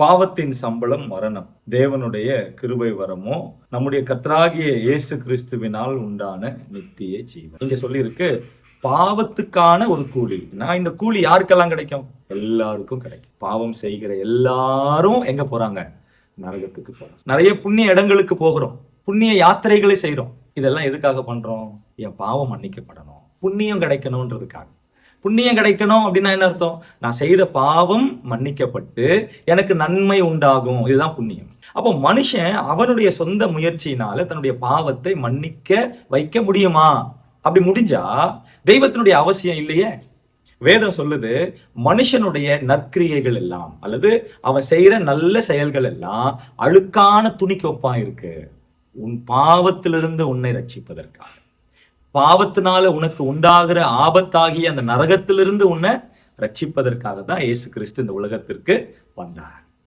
பாவத்தின் சம்பளம் மரணம். தேவனுடைய கிருபை வரமோ? நம்முடைய கத்ராகிய இயேசு கிறிஸ்துவினால் உண்டான நித்திய ஜீவன். இங்க சொல்லியிருக்கு பாவத்துக்கான ஒரு கூலி. நான் இந்த கூலி யாருக்கெல்லாம் கிடைக்கும்? எல்லாருக்கும் கிடைக்கும். பாவம் செய்கிற எல்லாரும் எங்க போறாங்க? நரகத்துக்கு போறோம் நிறைய புண்ணிய இடங்களுக்கு போகிறோம். புண்ணிய யாத்திரைகளை செய்யறோம் இதெல்லாம் எதுக்காக பண்றோம்? என் பாவம் மன்னிக்கப்படணும். புண்ணியம் கிடைக்கணுன்றதுக்காக. புண்ணியம் கிடைக்கணும் அப்படின்னா என்ன அர்த்தம்? நான் செய்த பாவம் மன்னிக்கப்பட்டு எனக்கு நன்மை உண்டாகும். இதுதான் புண்ணியம். அப்போ மனுஷன் அவனுடைய சொந்த முயற்சியினால தன்னுடைய பாவத்தை மன்னிக்க வைக்க முடியுமா? அப்படி முடிஞ்சா தெய்வத்தினுடைய அவசியம் இல்லையே. வேதம் சொல்லுது மனுஷனுடைய நற்கிரியைகள் எல்லாம் அல்லது அவன் செய்யற நல்ல செயல்கள் எல்லாம் அழுக்கான துணிக்கு ஒப்பா இருக்கு. உன் பாவத்திலிருந்து உன்னை ரட்சிப்பதற்காக. பாவத்தினால உனக்கு உண்டாகிற ஆபத்தாகிய அந்த நரகத்திலிருந்து உன்னை ரட்சிப்பதற்காக தான் இயேசு கிறிஸ்து இந்த உலகத்திற்கு வந்தார்.